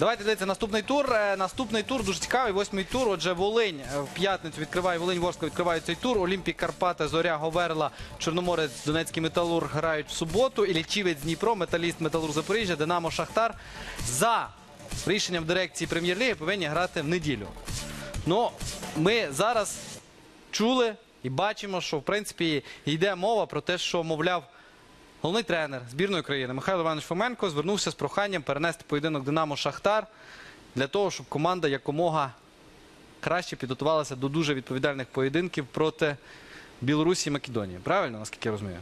Давайте дивитися наступний тур. Е, Наступний тур дуже цікавий. Восьмий тур. Отже, Волинь е, в п'ятницю відкриває Волинь Ворскла відкриває цей тур. Олімпік Карпати, Зоря Говерла, Чорноморець, Донецький Металург грають в суботу. Іллічівець Дніпро, Металіст Металург Запоріжжя, Динамо Шахтар за рішенням дирекції прем'єр-ліги повинні грати в неділю. Ну, ми зараз чули і бачимо, що в принципі йде мова про те, що мовляв. Головний тренер збірної країни Михайло Іванович Фоменко звернувся з проханням перенести поєдинок Динамо Шахтар для того, щоб команда якомога краще підготувалася до дуже відповідальних поєдинків проти Білорусі і Македонії. Правильно, наскільки я розумію?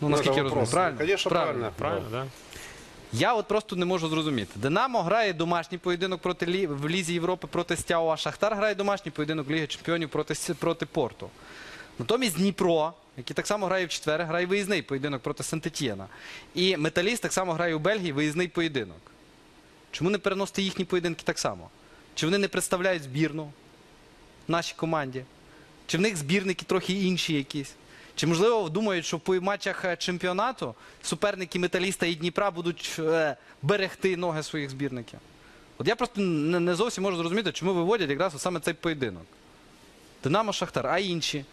Ну, наскільки я розумію, правильно? Конечно, правильно. Правильно, да? Я от просто не можу зрозуміти. Динамо грає домашній поєдинок проти Лі... в Лізі Європи проти Стяу, а Шахтар грає домашній поєдинок Ліги Чемпіонів проти, проти Порту. Натомість Дніпро, який так само грає в четвер, грає виїзний поєдинок проти Сантетієна. І Металіст так само грає у Бельгії виїзний поєдинок. Чому не переносити їхні поєдинки так само? Чи вони не представляють збірну нашій команді? Чи в них збірники трохи інші якісь? Чи можливо думають, що по матчах е, чемпіонату суперники Металіста і Дніпра будуть е, берегти ноги своїх збірників? От я просто не зовсім можу зрозуміти, чому виводять якраз саме цей поєдинок. Динамо Шахтар, а інші.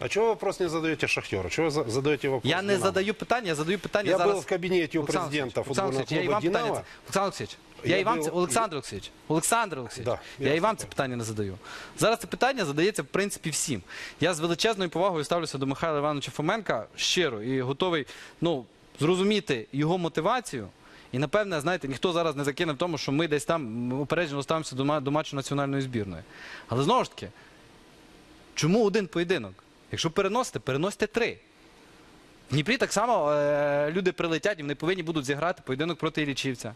А чего вы вопрос не задаете Шахтеру? Чего вы за- задаете вопрос Я не Динамо? задаю питання, я задаю питання Я зараз. был в кабинете у Олександр президента Олексійович, Олександр футбольного Олексійович, я і клуба вам питання. «Динамо». Олександр Олексійович, я, Я і вам був- це Олександр Олексійович, Олександр Олексійович, Да, я я і вам це слухаю. питання не задаю. Зараз це питання задається в принципі всім. Я з величезною повагою ставлюся до Михайла Івановича Фоменка щиро і готовий ну, зрозуміти його мотивацію. І напевне, знаєте, ніхто зараз не закине в тому, що ми десь там упереджено ставимося до, ма- до матчу національної збірної. Але знову ж таки, чому один поєдинок? Якщо переносите, переносите три. В Дніпрі так само е, люди прилетять і вони повинні будуть зіграти поєдинок проти Іллічівця.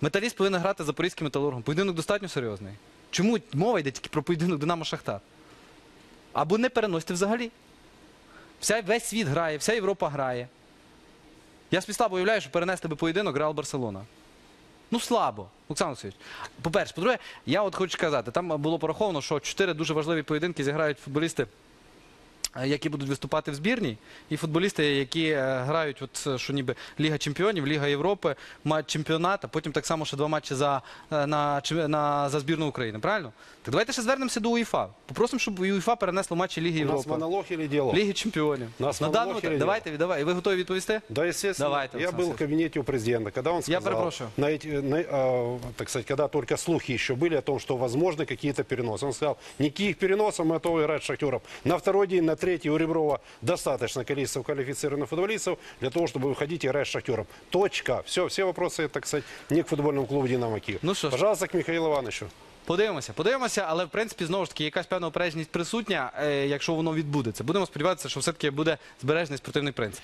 Металіст повинен грати запорізьким металургом. Поєдинок достатньо серйозний. Чому мова йде тільки про поєдинок Динамо Шахтар? Або не переносите взагалі. Вся, весь світ грає, вся Європа грає. Я собі слабо уявляю, що перенести би поєдинок Реал Барселона. Ну, слабо, Олександр Олексійович. По-перше, по-друге, я от хочу сказати, там було пораховано, що чотири дуже важливі поєдинки зіграють футболісти, які будуть виступати в збірній, і футболісти, які е, грають, от, е, що ніби Ліга Чемпіонів, Ліга Європи, матч чемпіонат, а потім так само ще два матчі за, е, на, чем- на, за збірну України. Правильно? Так давайте ще звернемося до УЄФА. Попросимо, щоб УЄФА перенесло матчі Ліги У нас Європи. монолог или диалог? Ліги Чемпіонів. Нас на монолог даному или давайте, давай. Ви готові відповісти? Да, естественно. Давайте, я Александр был в кабинете у президента, когда он сказал, перепрошую. на эти, на, а, так сказать, когда только слухи еще были о том, что возможны какие-то переносы. Он сказал, никаких переносов, мы готовы играть с Шахтером. На второй день, на третий у Реброва достаточно количества квалифицированных футболистов для того, чтобы выходить и играть с Шахтером. Точка. Все, все вопросы, так сказать, не к футбольному клубу «Динамо Киев». Ну что ж. Пожалуйста, к Михаилу Ивановичу. Подивимося, подивимося, але в принципі знову ж таки якась певна опережність присутня, е, якщо воно відбудеться. Будемо сподіватися, що все-таки буде збережений спортивний принцип.